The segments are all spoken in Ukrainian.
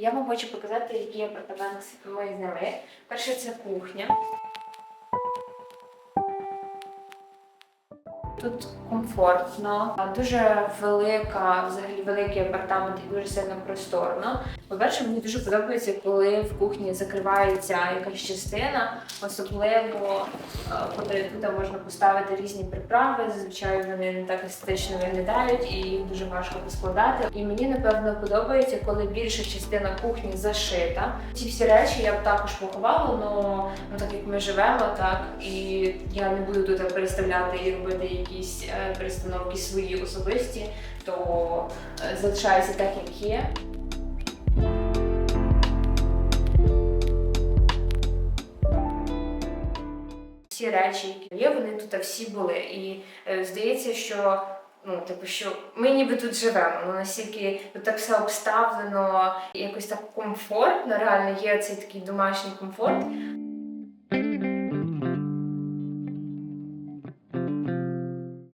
Я вам хочу показати, які апартаменти ми зняли. Перше це кухня. Тут комфортно, дуже велика, взагалі великий апартамент і дуже сильно просторно. По-перше, мені дуже подобається, коли в кухні закривається якась частина, особливо коли тут можна поставити різні приправи. Зазвичай вони не так естетично виглядають і їх дуже важко поскладати. І мені напевно подобається, коли більша частина кухні зашита. Ці всі речі я б також поховала, але ну так як ми живемо, так і я не буду тут переставляти і робити якісь е, перестановки свої особисті, то е, залишається так, як є. Всі речі, які є, вони тут всі були. І е, здається, що ну, типу, що ми ніби тут живемо. Ну настільки тут так все обставлено, якось так комфортно, реально є цей такий домашній комфорт.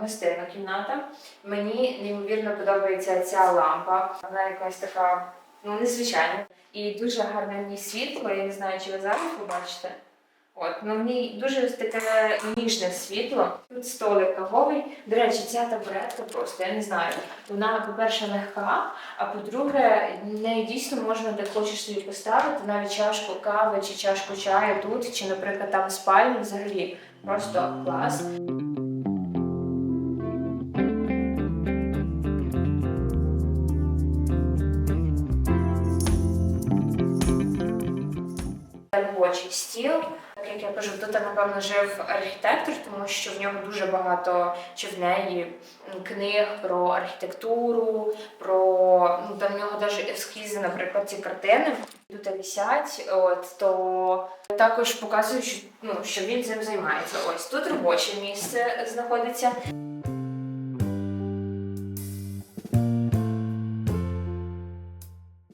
Гостинна кімната. Мені неймовірно подобається ця лампа. Вона якась така ну незвичайна. І дуже гарне в ній світло. Я не знаю, чи ви зараз побачите. От, ну в ній дуже таке ніжне світло. Тут столик кавовий. До речі, ця табуретка просто, я не знаю. Вона, по-перше, легка, а по-друге, неї дійсно можна де хочеш собі поставити навіть чашку кави чи чашку чаю тут, чи, наприклад, там в спальні взагалі. Просто клас. Робочий стіл. Так як я кажу, тут напевно жив архітектор, тому що в нього дуже багато чи в неї книг про архітектуру, про ну там в нього навіть ескізи, наприклад, ці картини тут висять. От то також показує, що ну що він цим займається. Ось тут робоче місце знаходиться.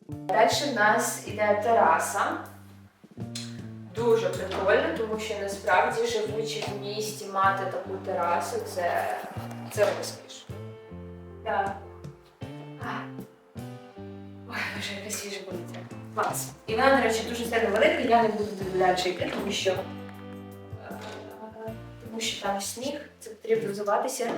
Далі в нас іде тераса. Дуже прикольно, тому що насправді живучи в місті мати таку терасу, це, це розкіш. Так. Ой, вже яке свіже повітря. Клас. І вона, до речі, дуже сильно велика, я не буду туди йти, тому що, е, тому що там сніг, це потрібно взуватися.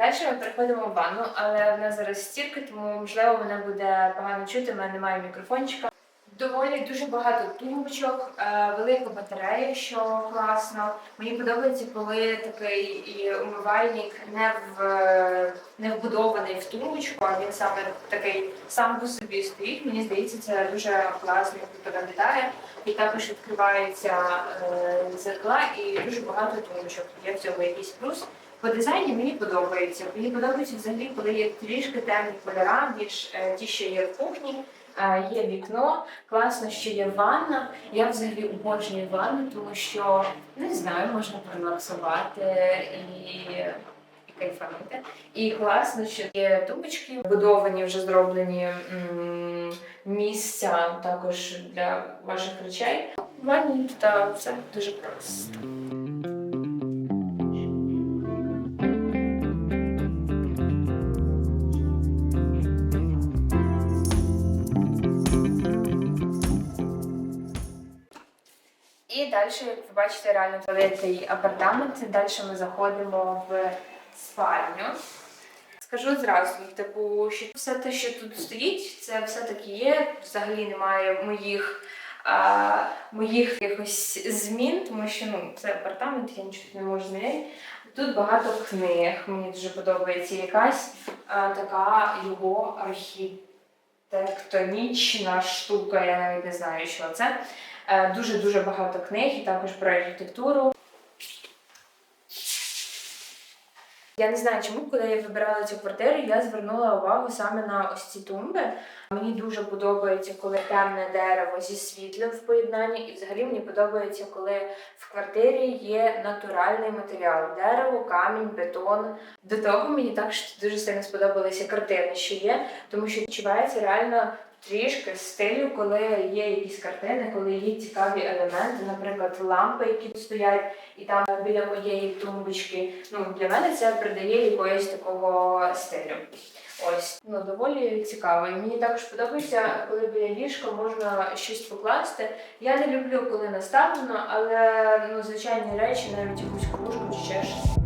Далі ми переходимо в ванну, але в нас зараз стірки, тому можливо мене буде погано чути, в мене немає мікрофончика. Доволі дуже багато тумбочок, е, велика батарея, що класно. Мені подобається, коли такий умивальник не в не вбудований в тумбочку, а він саме такий сам по собі стоїть. Мені здається, це дуже класно виглядає. І також відкриваються е, зеркала і дуже багато тумбочок. Є в цьому якийсь плюс. По дизайні мені подобається. Мені подобається взагалі, коли є трішки темні кольора, ніж е, ті, що є в кухні. Е, є вікно, класно, що є ванна. Я взагалі обожнюю ванну, тому що не знаю, можна порелаксувати і, і кайфанути. І класно, що є тумбочки, будовані, вже зроблені м, місця також для ваших речей. В ванні та все дуже просто. Далі, як ви бачите, реально великий апартамент. Далі ми заходимо в спальню. Скажу зразу, типу, що все те, що тут стоїть, це все-таки є. Взагалі немає моїх, а, моїх якихось змін, тому що ну, це апартамент, я нічого не можу змінити. Тут багато книг, мені дуже подобається якась а, така його архітектонічна штука, я навіть не знаю, що це. Е, дуже-дуже багато книг і також про архітектуру. Я не знаю, чому, коли я вибирала цю квартиру, я звернула увагу саме на ось ці тумби. Мені дуже подобається, коли темне дерево зі світлим в поєднанні, і взагалі мені подобається, коли в квартирі є натуральний матеріал дерево, камінь, бетон. До того мені також дуже сильно сподобалися картини, що є, тому що відчувається реально трішки стилю, коли є якісь картини, коли є цікаві елементи, наприклад, лампи, які стоять, і там біля моєї тумбочки. Ну для мене це придає якогось такого стилю. Ось ну доволі цікаво. І мені також подобається, коли біля ліжка можна щось покласти. Я не люблю, коли наставлено, але ну звичайні речі, навіть якусь кружку чи ще щось